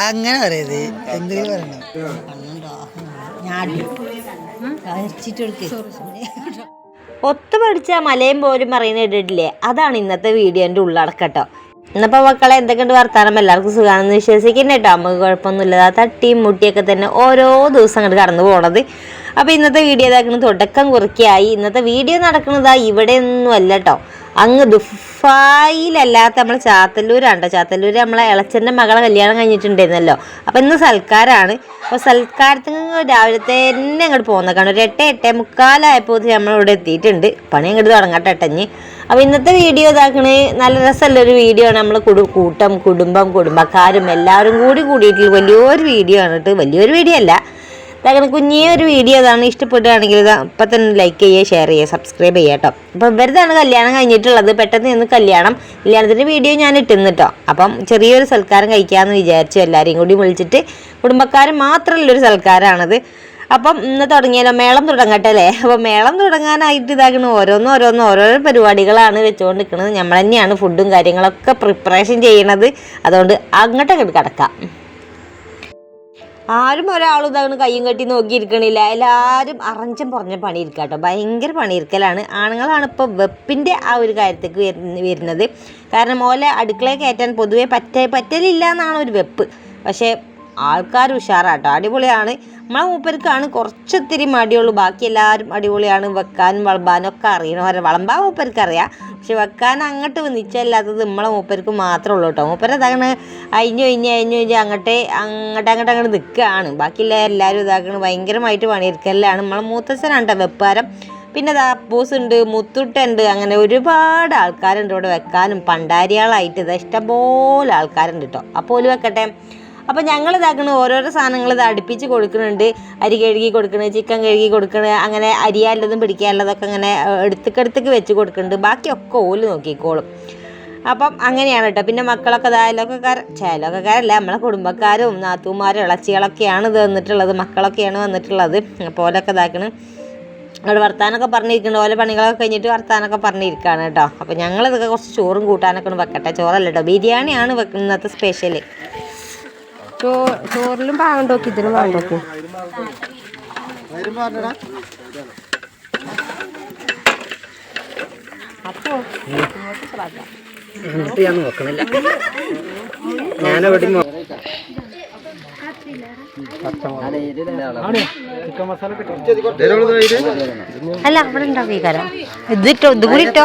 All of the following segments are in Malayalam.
അങ്ങനെ പറയത് എന്തെങ്കിലും പറയണം. ഞാൻ ഒത്തു പഠിച്ച മലയും പോലും പറയുന്ന ഇട്ടിട്ടില്ലേ അതാണ് ഇന്നത്തെ വീഡിയോന്റെ ഉള്ളടക്കട്ടോ. ഇന്നിപ്പോ മക്കളെ എന്തൊക്കെയുണ്ട് വർത്താനം? എല്ലാവർക്കും സുഖമാണെന്ന് വിശ്വസിക്കുന്നു കേട്ടോ. നമുക്ക് കുഴപ്പമൊന്നുമില്ല. തട്ടിയും മുട്ടിയൊക്കെ തന്നെ ഓരോ ദിവസം അങ്ങോട്ട് കടന്നു പോണത്. അപ്പോൾ ഇന്നത്തെ വീഡിയോ ഇതാക്കുന്ന തുടക്കം കുറിക്കായി ഇന്നത്തെ വീഡിയോ നടക്കുന്നതാ ഇവിടെ ഒന്നും അല്ല കേട്ടോ. അങ്ങ് ദുഫായിലല്ലാത്ത നമ്മൾ ചാത്തല്ലൂരാണ് കേട്ടോ ചാത്തല്ലൂർ നമ്മളെ ഇളച്ചന്റെ മകളെ കല്യാണം കഴിഞ്ഞിട്ടുണ്ടായിരുന്നല്ലോ. അപ്പോൾ ഇന്ന് സൽക്കാരാണ്. അപ്പോൾ സൽക്കാരത്തിന് രാവിലെ തന്നെ അങ്ങോട്ട് പോകുന്നേക്കാണ് ഒരു എട്ട് എട്ടേ മുക്കാലായപ്പോൾ നമ്മൾ ഇവിടെ എത്തിയിട്ടുണ്ട്. പണി അങ്ങോട്ട് തുടങ്ങട്ടെ എട്ടഞ്ഞ് അപ്പോൾ ഇന്നത്തെ വീഡിയോ ഇതാക്കണേ. നല്ല രസമുള്ള ഒരു വീഡിയോ ആണ്. നമ്മൾ കുടു കൂട്ടം കുടുംബം കുടുംബക്കാരും എല്ലാവരും കൂടി കൂടിയിട്ടുള്ള വലിയൊരു വീഡിയോ ആണ് കേട്ടോ വലിയൊരു വീഡിയോ അല്ല. ഇതാക്കണ കുഞ്ഞേ ഒരു വീഡിയോ അതാണ് ഇഷ്ടപ്പെടുകയാണെങ്കിൽ ഇത് അപ്പം തന്നെ ലൈക്ക് ചെയ്യുക ഷെയർ ചെയ്യുക സബ്സ്ക്രൈബ് ചെയ്യുക കേട്ടോ അപ്പം ഇവരുതാണ് കല്യാണം കഴിഞ്ഞിട്ടുള്ളത്. പെട്ടെന്ന് ഇന്ന് കല്യാണം കല്യാണത്തിന്റെ വീഡിയോ ഞാൻ ഇട്ടുന്നു കേട്ടോ അപ്പം ചെറിയൊരു സൽക്കാരം കഴിക്കാമെന്ന് വിചാരിച്ചു എല്ലാവരെയും കൂടി വിളിച്ചിട്ട്. കുടുംബക്കാർ മാത്രമുള്ളൊരു സൽക്കാരമാണത് അപ്പം ഇന്ന് തുടങ്ങിയാലോ മേളം തുടങ്ങട്ടെ അല്ലേ അപ്പോൾ മേളം തുടങ്ങാനായിട്ട് ഇതാക്കണ ഓരോന്നും ഓരോന്നും ഓരോരോ പരിപാടികളാണ് വെച്ചുകൊണ്ട് നിൽക്കുന്നത് നമ്മൾ തന്നെയാണ് ഫുഡും കാര്യങ്ങളൊക്കെ പ്രിപ്പറേഷൻ ചെയ്യണത്. അതുകൊണ്ട് അങ്ങോട്ടൊക്കെ കിടക്കാം. ആരും ഒരാളും ഇതാണ് കയ്യും കെട്ടി നോക്കിയിരിക്കണില്ല. എല്ലാവരും അറഞ്ചം പറഞ്ഞ പണിയിരിക്കുക കേട്ടോ ഭയങ്കര പണിയിരിക്കലാണ്. ആണുങ്ങളാണ് ഇപ്പോൾ വെപ്പിന്റെ ആ ഒരു കാര്യത്തേക്ക് വരുന്നത്. കാരണം ഓലെ അടുക്കളയിൽ കയറ്റാൻ പൊതുവേ പറ്റ പറ്റലില്ല എന്നാണ് ഒരു വെപ്പ്. പക്ഷേ ആൾക്കാർ ഉഷാറാട്ടോ. അടിപൊളിയാണ്. നമ്മളെ മൂപ്പർക്കാണ് കുറച്ചൊത്തിരി മടിയുള്ളൂ. ബാക്കി എല്ലാവരും അടിപൊളിയാണ്. വെക്കാനും വളമ്പാനും ഒക്കെ അറിയണവരെ വളമ്പാൻ മൂപ്പർക്കറിയാം പക്ഷെ വെക്കാൻ അങ്ങോട്ട് നിശ്ചയമില്ലാത്തത് നമ്മളെ മൂപ്പർക്ക് മാത്രമേ ഉള്ളൂ കേട്ടോ മൂപ്പര അതാണ് അയിഞ്ഞു കഴിഞ്ഞ് അയിഞ്ഞു കഴിഞ്ഞ് അങ്ങോട്ടേ അങ്ങോട്ട് അങ്ങോട്ട് അങ്ങോട്ട് നിൽക്കുകയാണ്. ബാക്കിയുള്ള എല്ലാവരും ഇതാക്കണ ഭയങ്കരമായിട്ട് പണിയെടുക്കലാണ് നമ്മളെ മൂത്തച്ഛനാണ് കേട്ടോ വെപ്പാരം. പിന്നെ ദാ അപ്പൂസ് ഉണ്ട് മുത്തുട്ടുണ്ട് അങ്ങനെ ഒരുപാട് ആൾക്കാരുണ്ട് ഇവിടെ വെക്കാനും. പണ്ടാരികളായിട്ട് ഇതാ ഇഷ്ടംപോലെ ആൾക്കാരുണ്ട് കേട്ടോ അപ്പോൾ ഓൽ വെക്കട്ടെ? അപ്പോൾ ഞങ്ങൾ ഇതാക്കണ ഓരോരോ സാധനങ്ങൾ ഇത് അടുപ്പിച്ച് കൊടുക്കുന്നുണ്ട് അരി കഴുകി കൊടുക്കുന്നത് ചിക്കൻ കഴുകി കൊടുക്കുന്നത് അങ്ങനെ അരിയാലുള്ളതും പിടിക്കാനുള്ളതൊക്കെ അങ്ങനെ എടുത്തിക്കെടുത്തേക്ക് വെച്ച് കൊടുക്കുന്നുണ്ട് ബാക്കിയൊക്കെ ഓൽ നോക്കിക്കോളും. അപ്പം അങ്ങനെയാണ് കേട്ടോ. പിന്നെ മക്കളൊക്കെ അയലൊക്കെക്കാർ ചേലൊക്കെക്കാരല്ല നമ്മളെ കുടുംബക്കാരും നാത്തൂമാരും ഇളച്ചികളൊക്കെയാണ് ഇത് വന്നിട്ടുള്ളത് മക്കളൊക്കെയാണ് വന്നിട്ടുള്ളത്. അപ്പോൾ ഓലൊക്കെ ഇതാക്കണ്. അവിടെ വർത്താനൊക്കെ പറഞ്ഞിരിക്കുന്നുണ്ട് ഓരോ പണികളൊക്കെ കഴിഞ്ഞിട്ട് വർത്താനൊക്കെ പറഞ്ഞിരിക്കുകയാണ് കേട്ടോ. അപ്പോൾ ഞങ്ങളിതൊക്കെ കുറച്ച് ചോറും കൂട്ടാനൊക്കെ ഒന്ന് വെക്കട്ടെ. ചോറല്ല കേട്ടോ. ബിരിയാണിയാണ് വെക്കുന്ന ഇന്നത്തെ സ്പെഷ്യൽ ചോറിലും പാകണ്ടോക്കി ഇതിലും പാകണ്ടോക്കി എന്നിട്ട് ഞാൻ നോക്കണില്ല. ഞാനെവിടെ അല്ല അവിടെ ഉണ്ടാക്കിക്കാരോ ഇത് ഇട്ടോ ഇത് കൂടി ഇട്ടോ.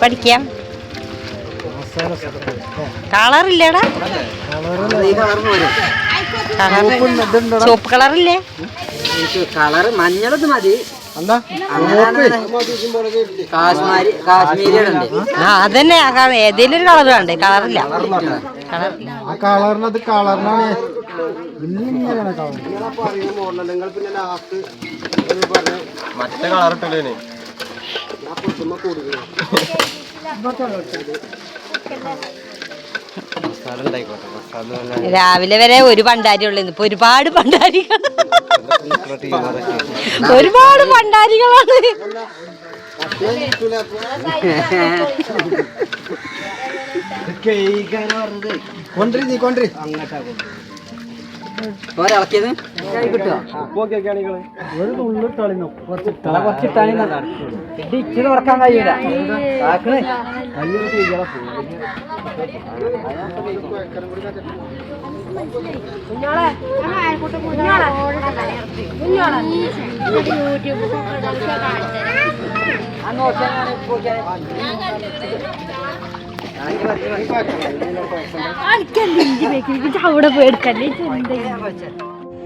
പഠിക്കാം. കളറില്ലേടാ ചുവപ്പ് കളറില്ലേ കളറ് മഞ്ഞളത് മതി. അതന്നെ. ഏതെങ്കിലും ഒരു കളർ വേണ്ടേ? കളറില്ല കളറിനത് കളറിനാണ് മറ്റേ കളർ ഇട്ടില്ലേ രാവിലെ വരെ ഒരു പണ്ടാരി ഉള്ളു ഇപ്പൊ ഒരുപാട് പണ്ടാരികൾ. ഒരുപാട് പണ്ടാരികളാണ്. കൊണ്ടരി നീ കൊണ്ടരി ഒരാളക്കിയത് കിട്ടുമോ ഒരു തുള്ളി കളിനോ കുറച്ച് കുറച്ചിട്ടാണ് ഇച്ചിരി ഉറക്കാൻ കഴിയൂല. ആക്കണേ അവിടെ പോയി എടുക്കല്ലേ?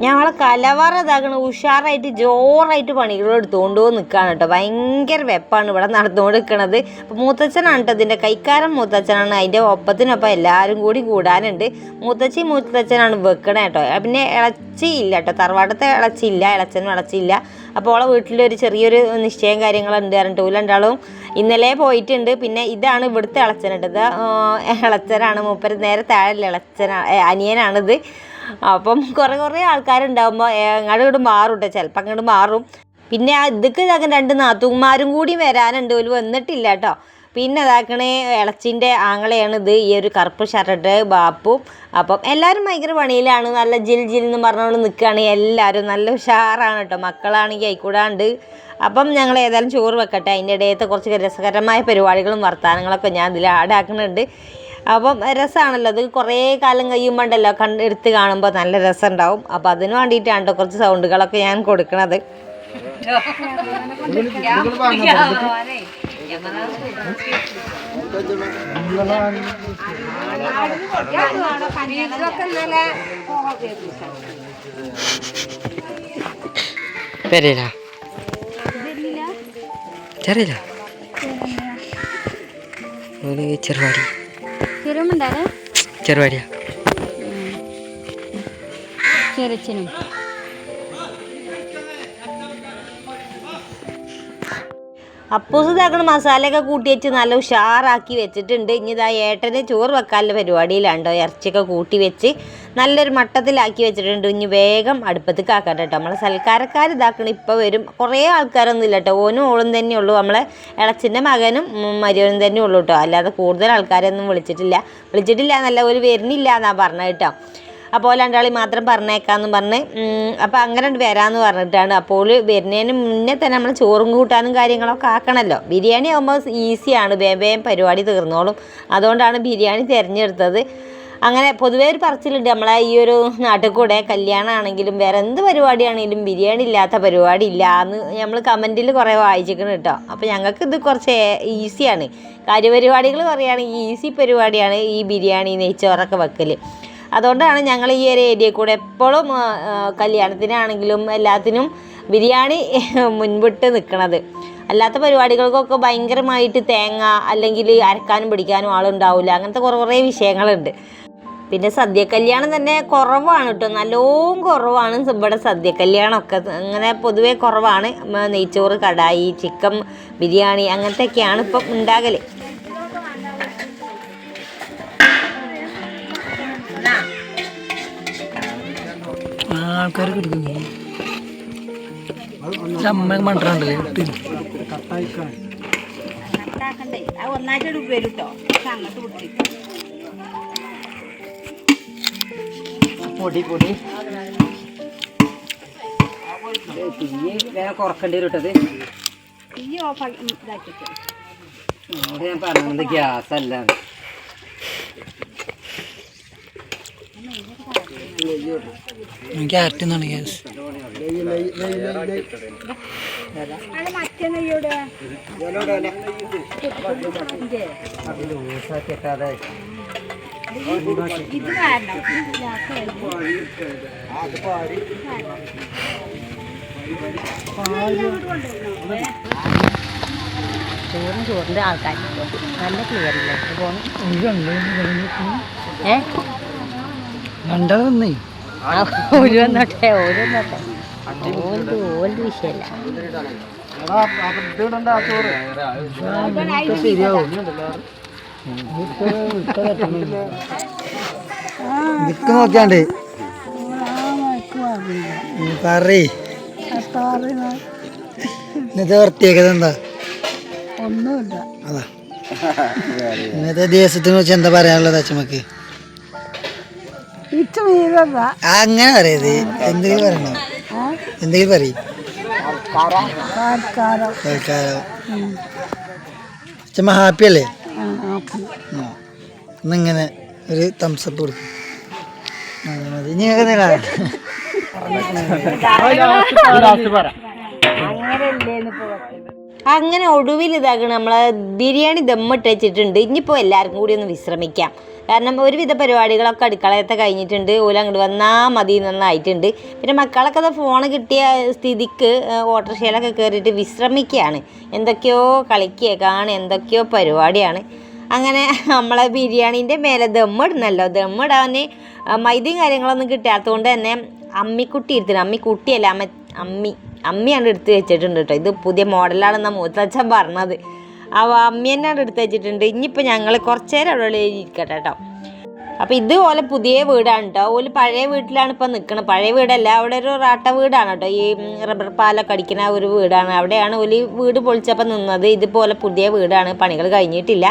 ഞങ്ങളെ കലവറ ഇതാക്കണ ഉഷാറായിട്ട് ജോറായിട്ട് പണികൾ എടുത്തുകൊണ്ട് നിൽക്കുകയാണ് കേട്ടോ. ഭയങ്കര വെപ്പാണ് ഇവിടെ നടന്നുകൊണ്ട് നിൽക്കണത് അപ്പോൾ മൂത്തച്ഛനാണ് കേട്ടോ ഇതിന്റെ കൈക്കാരൻ മൂത്തച്ഛനാണ്. അതിന്റെ ഒപ്പത്തിനൊപ്പം എല്ലാവരും കൂടി കൂടാനുണ്ട്. മൂത്തച്ഛി മൂത്തച്ഛനാണ് വെക്കണേ കേട്ടോ. പിന്നെ ഇളച്ചി ഇല്ല കേട്ടോ. തറവാടത്തെ ഇളച്ചില്ല ഇളച്ചനും ഇളച്ചില്ല അപ്പോൾ ഓളെ വീട്ടിലൊരു ചെറിയൊരു നിശ്ചയം കാര്യങ്ങളുണ്ട് പറഞ്ഞിട്ട് രണ്ടാളും ഇന്നലെ പോയിട്ടുണ്ട്. പിന്നെ ഇതാണ് ഇവിടുത്തെ ഇളച്ചനുണ്ട്. ഇത് ഇളച്ചനാണ്. മൂപ്പര് നേരെ താഴെ ഇളച്ചന അനിയനാണിത്. അപ്പം കുറേ കുറേ ആൾക്കാരുണ്ടാകുമ്പോൾ അങ്ങോട്ട് ഇങ്ങോട്ട് മാറും ചിലപ്പോൾ അങ്ങോട്ട് മാറും. പിന്നെ ഇതൊക്കെ ഇതാക്കാൻ രണ്ട് നാത്തുമാരും കൂടി വരാനുണ്ട്. ഒരു വന്നിട്ടില്ല കേട്ടോ പിന്നെ ഇതാക്കണേ ഇളച്ചിന്റെ ആങ്ങളെയാണ് ഇത് ഈ ഒരു കറുപ്പ് ഷർട്ട് ബാപ്പും. അപ്പം എല്ലാവരും ഭയങ്കര പണിയിലാണ്. നല്ല ജിൽ ജിൽ എന്ന് പറഞ്ഞുകൊണ്ട് നിൽക്കുകയാണ് എല്ലാവരും നല്ല ഉഷാറാണ് കേട്ടോ മക്കളാണെങ്കിൽ ആയിക്കൂടാണ്ട് അപ്പം ഞങ്ങൾ ഏതായാലും ചോറ് വെക്കട്ടെ. അതിന്റെ ഇടയത്തെ കുറച്ച് രസകരമായ പരിപാടികളും വർത്തമാനങ്ങളൊക്കെ ഞാൻ ഇതിൽ ആഡാക്കുന്നുണ്ട് അപ്പം രസമാണല്ലോ അത് കുറേ കാലം കഴിയുമ്പോണ്ടല്ലോ കണ്ട് എടുത്ത് കാണുമ്പോൾ നല്ല രസമുണ്ടാവും അപ്പോൾ അതിന് വേണ്ടിയിട്ടാണ് കേട്ടോ കുറച്ച് സൗണ്ടുകളൊക്കെ ഞാൻ കൊടുക്കണത്. ചെറിയ ചെറിയില്ല ഒരു ചെറുവാടിയാ ചെറിച്ചനും. അപ്പൂസ് ഇതാക്കണ മസാലയൊക്കെ കൂട്ടി വെച്ച് നല്ല ഉഷാറാക്കി വെച്ചിട്ടുണ്ട്. ഇനി ഇതാ ഏട്ടന് ചോറ് വെക്കാനുള്ള പരിപാടിയിലാണ്ടോ ഇറച്ചിയൊക്കെ കൂട്ടി വെച്ച് നല്ലൊരു മട്ടത്തിലാക്കി വെച്ചിട്ടുണ്ട്. ഇനി വേഗം അടുപ്പത്ത് കാക്കാം കേട്ടോ. നമ്മളെ സൽക്കാരക്കാർ ഇതാക്കണം ഇപ്പോൾ വരും. കുറേ ആൾക്കാരൊന്നും ഇല്ല കേട്ടോ. ഓനും ഓളും തന്നെ ഉള്ളൂ. നമ്മളെ ഇളച്ചിന്റെ മകനും മരിയനും തന്നെ ഉള്ളൂ കേട്ടോ. അല്ലാതെ കൂടുതൽ ആൾക്കാരൊന്നും വിളിച്ചിട്ടില്ല. വിളിച്ചിട്ടില്ല എന്നല്ല ഒരു വരുന്നില്ല എന്നാ പറഞ്ഞത് കേട്ടോ. അപ്പോൾ രണ്ടാളി മാത്രം പറഞ്ഞേക്കാന്ന് പറഞ്ഞ് അപ്പോൾ അങ്ങനെ വരാമെന്ന് പറഞ്ഞിട്ടാണ്. അപ്പോൾ വരുന്നതിന് മുന്നേ തന്നെ നമ്മൾ ചോറും കൂട്ടാനും കാര്യങ്ങളൊക്കെ ആക്കണമല്ലോ ബിരിയാണി ആകുമ്പോൾ ഈസിയാണ്. വേഗം വേഗം പരിപാടി തീർന്നോളും. അതുകൊണ്ടാണ് ബിരിയാണി തിരഞ്ഞെടുത്തത്. അങ്ങനെ പൊതുവേ ഒരു പറച്ചിലുണ്ട്. നമ്മളെ ഈ ഒരു നാട്ടിൽ കൂടെ കല്യാണമാണെങ്കിലും വേറെ എന്ത് പരിപാടിയാണെങ്കിലും ബിരിയാണി ഇല്ലാത്ത പരിപാടി ഇല്ല എന്ന് നമ്മൾ കമന്റിൽ കുറേ വായിച്ചിരിക്കണം കേട്ടോ. അപ്പോൾ ഞങ്ങൾക്ക് ഇത് കുറച്ച് ഈസിയാണ് കാര്യപരിപാടികൾ പറയുകയാണെങ്കിൽ ഈസി പരിപാടിയാണ് ഈ ബിരിയാണി നെയ്ച്ചോറൊക്കെ വെക്കൽ അതുകൊണ്ടാണ് ഞങ്ങൾ ഈ ഒരു ഏരിയ കൂടെ എപ്പോഴും കല്യാണത്തിനാണെങ്കിലും എല്ലാത്തിനും ബിരിയാണി മുൻപിട്ട് നിൽക്കണത് അല്ലാത്ത പരിപാടികൾക്കൊക്കെ ഭയങ്കരമായിട്ട് തേങ്ങ അല്ലെങ്കിൽ അരക്കാനും പിടിക്കാനും ആളുണ്ടാവില്ല. അങ്ങനത്തെ കുറേ കുറേ വിഷയങ്ങളുണ്ട്. പിന്നെ സദ്യ കല്യാണം തന്നെ കുറവാണ് കേട്ടോ. നല്ലോണം കുറവാണ് ഇവിടെ സദ്യ കല്യാണമൊക്കെ അങ്ങനെ പൊതുവേ കുറവാണ്. നെയ്ച്ചോറ് കടായി ചിക്കൻ ബിരിയാണി അങ്ങനത്തെ അങ്ങനത്തെയൊക്കെയാണ് ഇപ്പം ഉണ്ടാകൽ ആൾക്കാർ കിടക്കുന്നു അമ്മ മണ്ടണ്ടല്ലേ ഒന്നായിട്ട് വരും കേട്ടോ അങ്ങോട്ട് വിട്ടു പൊടി പൊടി. തീ വേറെ കുറക്കേണ്ടി വരും കേട്ടത് അവിടെ ഞാൻ പറഞ്ഞത് ഗ്യാസ് അല്ല. ക്യാരറ്റ് എന്നാണ് ഗ്യാസ്. ലൂസാക്കിട്ടാതെ ചോറും ചോറിന്റെ ആൾക്കാർ നല്ല ക്ലിയർ ഇല്ല ഏ രണ്ടേ ഒരു വന്നോട്ടെ വന്നോട്ടെ ഓന്റെ ഓന്റെ വിഷയമല്ല നിക്ക് നോക്കിയാണ്ട്. പറയ്. ഇന്നത്തെ വൃത്തിയാക്കത് എന്താ? ഒന്നുമില്ല അതാ. ഇന്നത്തെ ദിവസത്തിനെ വെച്ച് എന്താ പറയാനുള്ളത് അച്ഛമ്മക്ക്? അങ്ങനെ പറയത് എന്തെങ്കിലും പറയണോ? എന്തെങ്കിലും പറയും. അച്ഛമ്മ ഹാപ്പി അല്ലേ. ഇന്നിങ്ങനെ ഒരു തംസപ്പ് കൊടുക്കും. ഇനി കേൾക്കുന്നില്ല അങ്ങനെ ഒടുവിൽ ഇതാക്കണം നമ്മൾ ബിരിയാണി ദമ്മിട്ട് വെച്ചിട്ടുണ്ട് ഇനിയിപ്പോൾ എല്ലാവർക്കും കൂടി ഒന്ന് വിശ്രമിക്കാം. കാരണം ഒരുവിധ പരിപാടികളൊക്കെ അടുക്കളയത്തെ കഴിഞ്ഞിട്ടുണ്ട്. ഓല അങ്ങോട്ട് വന്നാൽ മതി നന്നായിട്ടുണ്ട് പിന്നെ മക്കളൊക്കെ അത് ഫോൺ കിട്ടിയ സ്ഥിതിക്ക് ഓട്ടോറിക്ഷയിലൊക്കെ കയറിയിട്ട് വിശ്രമിക്കുകയാണ് എന്തൊക്കെയോ കളിക്കുക കാണുക എന്തൊക്കെയോ പരിപാടിയാണ്. അങ്ങനെ നമ്മളെ ബിരിയാണീന്റെ മേലെ ദമ്മിടുന്നല്ലോ. ദമ്മിടാൻ മൈദയും കാര്യങ്ങളൊന്നും കിട്ടാത്തതുകൊണ്ട് തന്നെ അമ്മിക്കുട്ടി ഇരുത്തിന് അമ്മിക്കുട്ടിയല്ല അമ്മ അമ്മി അമ്മിയാണ് എടുത്ത് വെച്ചിട്ടുണ്ട് കേട്ടോ. ഇത് പുതിയ മോഡലാണെന്നാണ് മൂത്തച്ഛൻ പറഞ്ഞത്. അപ്പോൾ അമ്മി തന്നെയാണ് എടുത്ത് വെച്ചിട്ടുണ്ട്. ഇനിയിപ്പോൾ ഞങ്ങൾ കുറച്ച് നേരം അവിടെ ഇരിക്കട്ടെ കേട്ടോ. അപ്പോൾ ഇതുപോലെ പുതിയ വീടാണ് കേട്ടോ. ഓൽ പഴയ വീട്ടിലാണ് ഇപ്പോൾ നിൽക്കുന്നത് പഴയ വീടല്ല അവിടെ ഒരു റാട്ട വീടാണ് കേട്ടോ. ഈ റബ്ബർ പാലൊക്കെ അടിക്കുന്ന ഒരു വീടാണ്. അവിടെയാണ് ഓൽ വീട് പൊളിച്ചപ്പോൾ നിന്നത്. ഇതുപോലെ പുതിയ വീടാണ്. പണികൾ കഴിഞ്ഞിട്ടില്ല.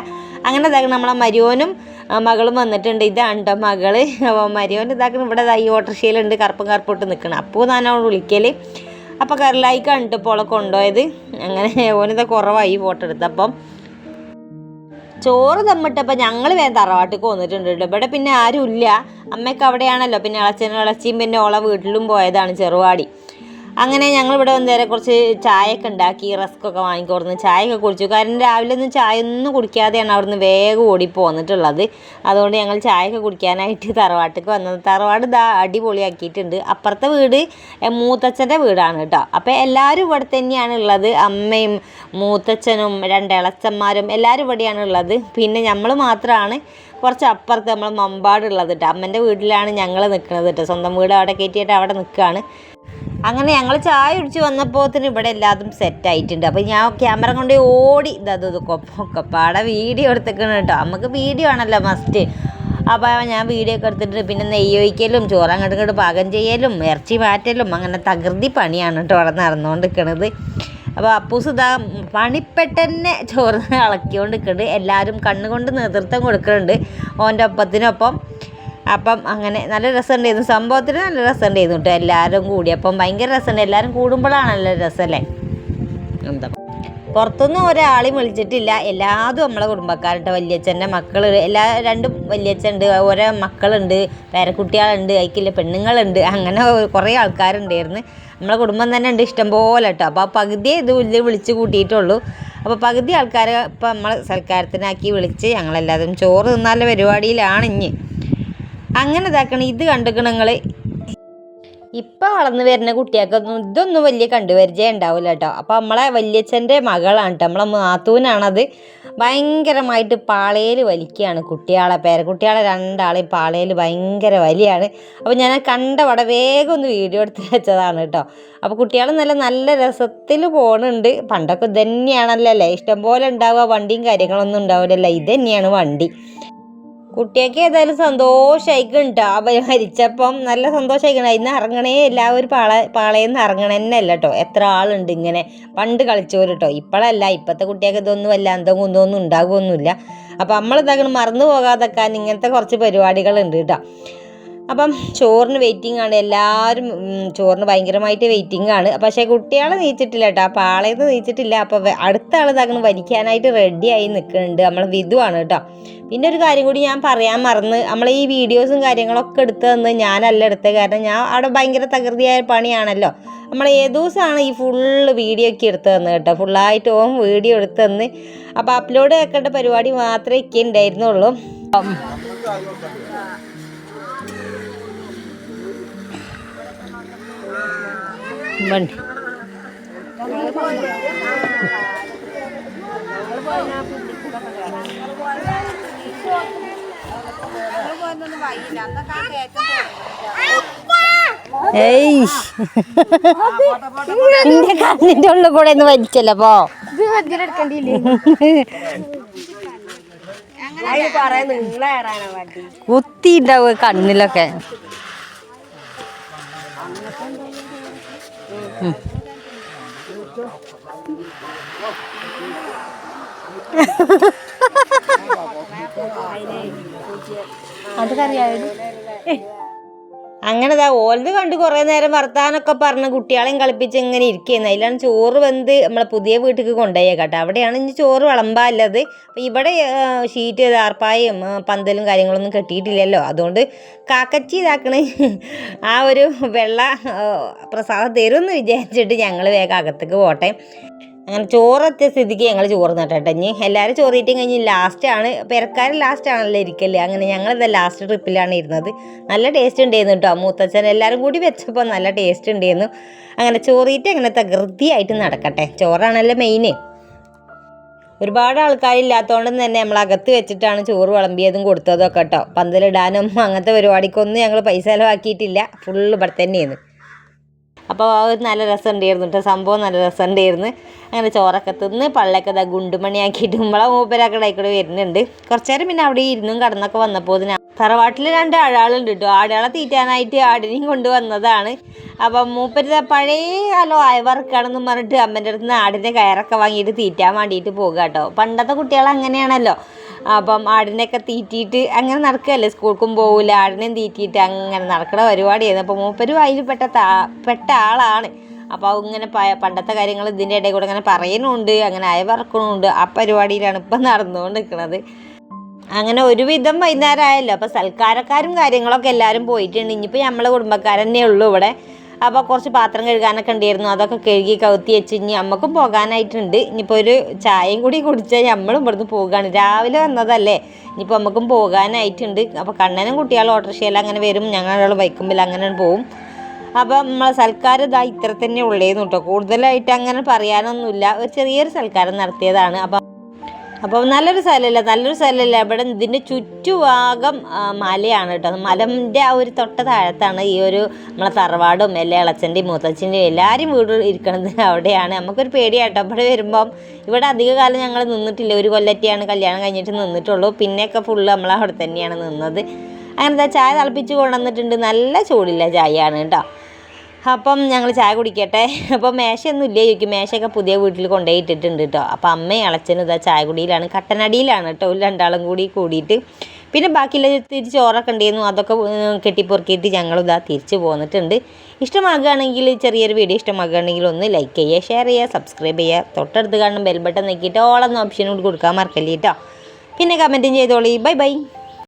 അങ്ങനെ നമ്മളെ മരിയോനും ആ, മകളും വന്നിട്ടുണ്ട്. ഇത് കേട്ടോ മകൾ. അപ്പോൾ മരിയോൻ ഇതാക്കണം ഇവിടെ ഈ ഓട്ടർഷയിലുണ്ട് കറുപ്പും കറുപ്പോട്ട് നിൽക്കണം അപ്പോൾ ഞാനോട് വിളിക്കൽ അപ്പോൾ കരലായി ഇപ്പോൾ ഓളെ കൊണ്ടുപോയത്. അങ്ങനെ ഓനിതാ കുറവായി ഫോട്ടോ എടുത്തപ്പം ചോറ് തമ്മിട്ടപ്പോൾ ഞങ്ങൾ വേഗം തറവാട്ടിക്ക് വന്നിട്ടുണ്ട് കേട്ടോ. ഇവിടെ പിന്നെ ആരും ഇല്ല അമ്മയ്ക്ക് അവിടെയാണല്ലോ. പിന്നെ ഇളച്ചനും ഇളച്ചിയും പിന്നെ ഓളെ വീട്ടിലും പോയതാണ് ചെറുവാടി. അങ്ങനെ ഞങ്ങൾ ഇവിടെ വന്ന് നേരെ കുറച്ച് ചായയൊക്കെ ഉണ്ടാക്കി റസ്ക്കൊക്കെ വാങ്ങിക്കൊടുന്ന് ചായയൊക്കെ കുടിച്ചു. കാരണം രാവിലെ ഒന്നും ചായ ഒന്നും കുടിക്കാതെയാണ് അവിടുന്ന് വേഗം ഓടി പോന്നിട്ടുള്ളത് അതുകൊണ്ട് ഞങ്ങൾ ചായയൊക്കെ കുടിക്കാനായിട്ട് തറവാട്ടിക്ക് വന്നത്. തറവാട് ഇതാ അടിപൊളിയാക്കിയിട്ടുണ്ട്. അപ്പുറത്തെ വീട് മൂത്തച്ഛന്റെ വീടാണ് കേട്ടോ. അപ്പോൾ എല്ലാവരും ഇവിടെ തന്നെയാണ് ഉള്ളത്. അമ്മയും മൂത്തച്ഛനും രണ്ട് ഇളച്ചന്മാരും എല്ലാവരും ഇവിടെയാണ് ഉള്ളത്. പിന്നെ നമ്മൾ മാത്രമാണ് കുറച്ച് അപ്പുറത്ത് നമ്മൾ മമ്പാടുള്ളത് കേട്ടോ. അമ്മന്റെ വീട്ടിലാണ് ഞങ്ങൾ നിൽക്കുന്നത് കേട്ടോ. സ്വന്തം വീട് അവിടെ കയറ്റിയിട്ട് അവിടെ നിൽക്കുകയാണ്. അങ്ങനെ ഞങ്ങൾ ചായ കുടിച്ച് വന്നപ്പോത്തിന് ഇവിടെ എല്ലാതും സെറ്റായിട്ടുണ്ട് അപ്പോൾ ഞാൻ ക്യാമറ കൊണ്ട് ഓടി ഇതത് കൊപ്പൊക്കെ പാടെ വീഡിയോ എടുത്തേക്കണം കേട്ടോ. നമുക്ക് വീഡിയോ ആണല്ലോ മസ്റ്റ് അപ്പോൾ ഞാൻ വീഡിയോ ഒക്കെ എടുത്തിട്ട് പിന്നെ നെയ്യ് ഒഴിക്കലും ചോറ് അങ്ങോട്ട് ഇങ്ങോട്ട് പാകം ചെയ്യലും ഇറച്ചി മാറ്റലും അങ്ങനെ തകൃതി പണിയാണ് കേട്ടോ അവിടെ നടന്നുകൊണ്ട് നിൽക്കണത് അപ്പോൾ അപ്പൂസ് ഇതാ പണിപ്പെട്ടെന്നെ ചോറ് ഇളക്കിക്കൊണ്ട് നിൽക്കുന്നുണ്ട് എല്ലാവരും കണ്ണുകൊണ്ട് നേതൃത്വം കൊടുക്കുന്നുണ്ട് ഓന്റെ ഒപ്പത്തിനൊപ്പം അപ്പം അങ്ങനെ നല്ല രസമുണ്ടായിരുന്നു സംഭവത്തിന് നല്ല രസമുണ്ടായിരുന്നു കേട്ടോ. എല്ലാവരും കൂടി. അപ്പം ഭയങ്കര രസമുണ്ട്. എല്ലാവരും നല്ല രസമല്ലേ? എന്താ? പുറത്തൊന്നും ഒരാളെയും വിളിച്ചിട്ടില്ല. എല്ലാതും നമ്മളെ കുടുംബക്കാരുണ്ട്. വല്യച്ഛന്റെ മക്കൾ എല്ലാ രണ്ടും വല്യച്ഛനുണ്ട്. ഓരോ മക്കളുണ്ട്. പേരക്കുട്ടികളുണ്ട്. അതിക്കില്ല പെണ്ണുങ്ങളുണ്ട്. അങ്ങനെ കുറേ ആൾക്കാരുണ്ടായിരുന്നു. നമ്മളെ കുടുംബം തന്നെ ഉണ്ട് ഇഷ്ടംപോലെ കേട്ടോ. അപ്പോൾ ആ പകുതിയെ ഇത് വലിയ വിളിച്ച് കൂട്ടിയിട്ടുള്ളൂ. അപ്പോൾ പകുതി ആൾക്കാരെ ഇപ്പം നമ്മൾ സൽക്കാരത്തിനാക്കി വിളിച്ച് ഞങ്ങളെല്ലാവരും ചോറ് തിന്നാലുള്ള പരിപാടിയിലാണ് ഇനി. അങ്ങനെ ഇതാക്കണം ഇത് കണ്ടിക്കണം നിങ്ങൾ ഇപ്പം വളർന്നു വരുന്ന കുട്ടികൾക്കൊന്നും ഇതൊന്നും വലിയ കണ്ടുപരിചയം ഉണ്ടാവില്ല കേട്ടോ അപ്പോൾ നമ്മളെ വല്യച്ഛന്റെ മകളാണ് കേട്ടോ നമ്മളെ നാത്തൂനാണത് ഭയങ്കരമായിട്ട് പാളയിൽ വലിക്കുകയാണ് കുട്ടികളെ പേരക്കുട്ടികളെ രണ്ടാളെയും പാളയിൽ ഭയങ്കര വലിയാണ്. അപ്പോൾ ഞാൻ കണ്ട വട വേഗം ഒന്ന് വീഡിയോ എടുത്ത് വെച്ചതാണ് കേട്ടോ അപ്പോൾ കുട്ടികൾ നല്ല നല്ല രസത്തിൽ പോകുന്നുണ്ട് പണ്ടൊക്കെ ഇത് തന്നെയാണല്ലോ അല്ലേ? ഇഷ്ടംപോലെ ഉണ്ടാവുക. വണ്ടിയും കാര്യങ്ങളൊന്നും ഉണ്ടാവില്ലല്ലോ. ഇത് വണ്ടി. കുട്ടിയൊക്കെ ഏതായാലും സന്തോഷമായിക്കുണ്ട് അവർ മരിച്ചപ്പം നല്ല സന്തോഷമായിക്കണം ഇന്ന് ഇറങ്ങണേ എല്ലാവരും പാള പാളയെന്ന് ഇറങ്ങണ തന്നെ അല്ല കേട്ടോ എത്ര ആളുണ്ട് ഇങ്ങനെ. പണ്ട് കളിച്ചവർ കേട്ടോ ഇപ്പോഴല്ല ഇപ്പോഴത്തെ കുട്ടിയൊക്കെ ഇതൊന്നും അല്ല എന്തോ കുന്തോന്നും ഉണ്ടാകുമൊന്നുമില്ല അപ്പം നമ്മൾ ഇതാക്കണം മറന്നു പോകാതെക്കാൻ ഇങ്ങനത്തെ കുറച്ച് പരിപാടികളുണ്ട് കേട്ടോ അപ്പം ചോറിന് വെയിറ്റിംഗ് ആണ്. എല്ലാവരും ചോറിന് ഭയങ്കരമായിട്ട് വെയിറ്റിംഗ് ആണ്. പക്ഷേ കുട്ടികളെ നീച്ചിട്ടില്ല കേട്ടോ അപ്പോൾ ആളേന്ന് നീച്ചിട്ടില്ല അപ്പോൾ അടുത്ത ആൾ ഇതാക്കണം റെഡിയായി നിൽക്കുന്നുണ്ട് നമ്മളെ വിധുവാണ് കേട്ടോ പിന്നെ ഒരു കാര്യം കൂടി ഞാൻ പറയാൻ മറന്ന് നമ്മൾ ഈ വീഡിയോസും കാര്യങ്ങളൊക്കെ എടുത്തു തന്ന് ഞാനല്ല എടുത്തത്. കാരണം ഞാൻ അവിടെ ഭയങ്കര തകൃതിയായ പണിയാണല്ലോ. നമ്മൾ ഏത് ദിവസമാണ് ഈ ഫുള്ള് വീഡിയോ ഒക്കെ എടുത്തു തന്നത് കേട്ടോ? ഫുള്ളായിട്ട് ഓം വീഡിയോ എടുത്തു തന്ന്. അപ്പോൾ അപ്ലോഡ് ആക്കേണ്ട പരിപാടി മാത്രമേ ഒക്കെ ഉണ്ടായിരുന്നുള്ളൂ. വണ്ടി ഏയ്. എന്റെ കണ്ണിന്റെ ഉള്ളിൽ കൂടെ ഒന്ന് വലിച്ചല്ലോ പോ. കുത്തിണ്ടാവുക കണ്ണിലൊക്കെ. ഉം. അങ്ങനെ ദാ ഓലത് കണ്ട് കുറേ നേരം വർത്താനൊക്കെ പറഞ്ഞ് കുട്ടികളെയും കളിപ്പിച്ച് ഇങ്ങനെ ഇരിക്കുന്നത് അതിലാണ് ചോറ് വെന്ത് നമ്മളെ പുതിയ വീട്ടിലേക്ക് കേട്ടോ. അവിടെയാണ് ഇനി ചോറ് വിളമ്പാല്ലത് അപ്പോൾ ഇവിടെ ഷീറ്റ് ദാർപ്പായും പന്തലും കാര്യങ്ങളൊന്നും കെട്ടിയിട്ടില്ലല്ലോ. അതുകൊണ്ട് കാക്കച്ചി ഇതാക്കണ്. ആ ഒരു വെള്ള പ്രസാദം തരുമെന്ന് വിചാരിച്ചിട്ട് ഞങ്ങൾ വേഗം അകത്തേക്ക് പോട്ടെ. അങ്ങനെ ചോറത്തെ സ്ഥിതിക്ക് ഞങ്ങൾ ചോറ് നട്ടെ ഇനി എല്ലാവരും ചോറിയിട്ടും കഴിഞ്ഞ് ലാസ്റ്റാണ് പെരക്കാർ ലാസ്റ്റ് ആണല്ലോ ഇരിക്കല്ലേ അങ്ങനെ ഞങ്ങളിത് ലാസ്റ്റ് ട്രിപ്പിലാണ് ഇരുന്നത്. നല്ല ടേസ്റ്റ് ഉണ്ടായിരുന്നു കേട്ടോ മൂത്തച്ഛൻ എല്ലാവരും കൂടി വെച്ചപ്പോൾ നല്ല ടേസ്റ്റ് ഉണ്ടായിരുന്നു അങ്ങനെ ചോറിയിട്ട് അങ്ങനെ തകൃതിയായിട്ട് നടക്കട്ടെ. ചോറാണല്ലോ മെയിന് ഒരുപാട് ആൾക്കാരില്ലാത്തതുകൊണ്ട് തന്നെ നമ്മൾ അകത്ത് വെച്ചിട്ടാണ് ചോറ് വിളമ്പിയതും കൊടുത്തതും ഒക്കെ കേട്ടോ പന്തലിടാനും അങ്ങനത്തെ പരിപാടിക്കൊന്നും ഞങ്ങൾ പൈസ ചിലവാക്കിയിട്ടില്ല. ഫുള്ള് ഇവിടെ തന്നെയാണ് അപ്പോൾ അത് നല്ല രസം ഉണ്ടായിരുന്നു കേട്ടോ സംഭവം നല്ല രസം ഉണ്ടായിരുന്നു. അങ്ങനെ ചോറൊക്കെ തിന്ന് പള്ളൊക്കെ ഇതാ ഗുണ്ടുമണിയാക്കിയിട്ട് നമ്മളെ മൂപ്പരൊക്കെ ഇടയ്ക്കൂടെ വരുന്നുണ്ട്. കുറച്ചു നേരം പിന്നെ അവിടെ ഇരുന്നും കടന്നൊക്കെ വന്നപ്പോൾ തറവാട്ടിൽ രണ്ട് ആടാളുണ്ട് കേട്ടോ ആടുകളെ തീറ്റാനായിട്ട് ആടിനെയും കൊണ്ടുവന്നതാണ്. അപ്പം മൂപ്പര് ദാ പഴയ കാലം അയവർക്കാണെന്നും പറഞ്ഞിട്ട് അമ്മന്റെ അടുത്ത് നിന്ന് ആടിന്റെ കയറൊക്കെ വാങ്ങിയിട്ട് തീറ്റാൻ വേണ്ടിയിട്ട് പോകുക കേട്ടോ പണ്ടത്തെ കുട്ടികൾ അങ്ങനെയാണല്ലോ. അപ്പം ആടിനെയൊക്കെ തീറ്റിയിട്ട് അങ്ങനെ നടക്കുകയല്ലേ? സ്കൂൾക്കും പോകില്ല ആടിനെയും തീറ്റിയിട്ട് അങ്ങനെ നടക്കണ പരിപാടിയായിരുന്നു. അപ്പോൾ മൂപ്പരും അതിൽ പെട്ട പെട്ട ആളാണ്. അപ്പോൾ ഇങ്ങനെ പണ്ടത്തെ കാര്യങ്ങൾ ഇതിന്റെ ഇടയിൽ കൂടെ ഇങ്ങനെ പറയുന്നുണ്ട് അങ്ങനെ അയവറക്കണമുണ്ട് ആ പരിപാടിയിലാണ് ഇപ്പം നടന്നുകൊണ്ട് നിൽക്കുന്നത് അങ്ങനെ ഒരുവിധം വൈകുന്നേരം ആയല്ലോ അപ്പോൾ സൽക്കാരക്കാരും കാര്യങ്ങളൊക്കെ എല്ലാവരും പോയിട്ടുണ്ട്. ഇനിയിപ്പോൾ നമ്മളെ കുടുംബക്കാരന്നെ ഉള്ളൂ ഇവിടെ. അപ്പോൾ കുറച്ച് പാത്രം കഴുകാനൊക്കെ ഉണ്ടായിരുന്നു. അതൊക്കെ കഴുകി കവുത്തി വെച്ച് ഇനി നമ്മക്കും പോകാനായിട്ടുണ്ട്. ഇനിയിപ്പോൾ ഒരു ചായയും കൂടി കുടിച്ചാൽ നമ്മളും ഇവിടുന്ന് പോവുകയാണ് രാവിലെ വന്നതല്ലേ? ഇനിയിപ്പോൾ നമുക്കും പോകാനായിട്ടുണ്ട്. അപ്പോൾ കണ്ണനും കുട്ടികളും ഓട്ടോറിക്ഷയിൽ അങ്ങനെ വരും. ഞങ്ങൾ ബൈക്കുമ്പിൽ അങ്ങനെ പോവും. അപ്പം നമ്മളെ സൽക്കാരം ഇതാ ഇത്ര തന്നെ ഉള്ളേന്ന് കേട്ടോ. കൂടുതലായിട്ട് അങ്ങനെ പറയാനൊന്നുമില്ല. ഒരു ചെറിയൊരു സൽക്കാരം നടത്തിയതാണ്. അപ്പം അപ്പം നല്ലൊരു സ്ഥലമല്ല നല്ലൊരു സ്ഥലമല്ല ഇവിടെ ഇതിന്റെ ചുറ്റുഭാഗം മലയാണ് കേട്ടോ. മലന്റെ ആ ഒരു തൊട്ട താഴത്താണ് ഈ ഒരു നമ്മളെ തറവാടും എല്ലാ ഇളച്ചന്റെയും മൂത്തച്ഛന്റെയും എല്ലാവരും വീട് ഇരിക്കണത് അവിടെയാണ്. നമുക്കൊരു പേടിയാട്ടോ. ഇവിടെ വരുമ്പം ഇവിടെ അധിക കാലം ഞങ്ങൾ നിന്നിട്ടില്ല. ഒരു കൊല്ലറ്റിയാണ് കല്യാണം കഴിഞ്ഞിട്ട് നിന്നിട്ടുള്ളൂ. പിന്നെയൊക്കെ ഫുള്ള് നമ്മളവിടെ തന്നെയാണ് നിന്നത്. അങ്ങനത്തെ ചായ തിളപ്പിച്ച് കൊണ്ടുവന്നിട്ടുണ്ട്. നല്ല ചൂടില്ല ചായയാണ് കേട്ടോ. അപ്പം ഞങ്ങൾ ചായ കുടിക്കട്ടെ. അപ്പം മേശയൊന്നും ഇല്ലേ ചോദിക്കും. മേശയൊക്കെ പുതിയ വീട്ടിൽ കൊണ്ടുപോയി ഇട്ടിട്ടുണ്ട് കേട്ടോ അപ്പം അമ്മയും അളച്ചനും ഇതാ ചായ കുടിയിലാണ്. കട്ടനടിയിലാണ് കേട്ടോ രണ്ടാളും കൂടി കൂടിയിട്ട്. പിന്നെ ബാക്കിയുള്ള തിരിച്ച് ചോറൊക്കെ ഉണ്ടായിരുന്നു അതൊക്കെ കെട്ടിപ്പൊറുക്കിയിട്ട് ഞങ്ങളിതാ തിരിച്ച് പോന്നിട്ടുണ്ട്. ഇഷ്ടമാകുകയാണെങ്കിൽ ചെറിയൊരു വീഡിയോ ഇഷ്ടമാകുകയാണെങ്കിൽ ഒന്ന് ലൈക്ക് ചെയ്യുക ഷെയർ ചെയ്യുക സബ്സ്ക്രൈബ് ചെയ്യുക. തൊട്ടടുത്ത് കാണുന്ന ബെൽബട്ടൺ നോക്കിയിട്ട് ഓളെന്ന ഓപ്ഷൻ കൂടി കൊടുക്കാൻ മറക്കല്ലേ കേട്ടോ പിന്നെ കമന്റും ചെയ്തോളി. Bye bye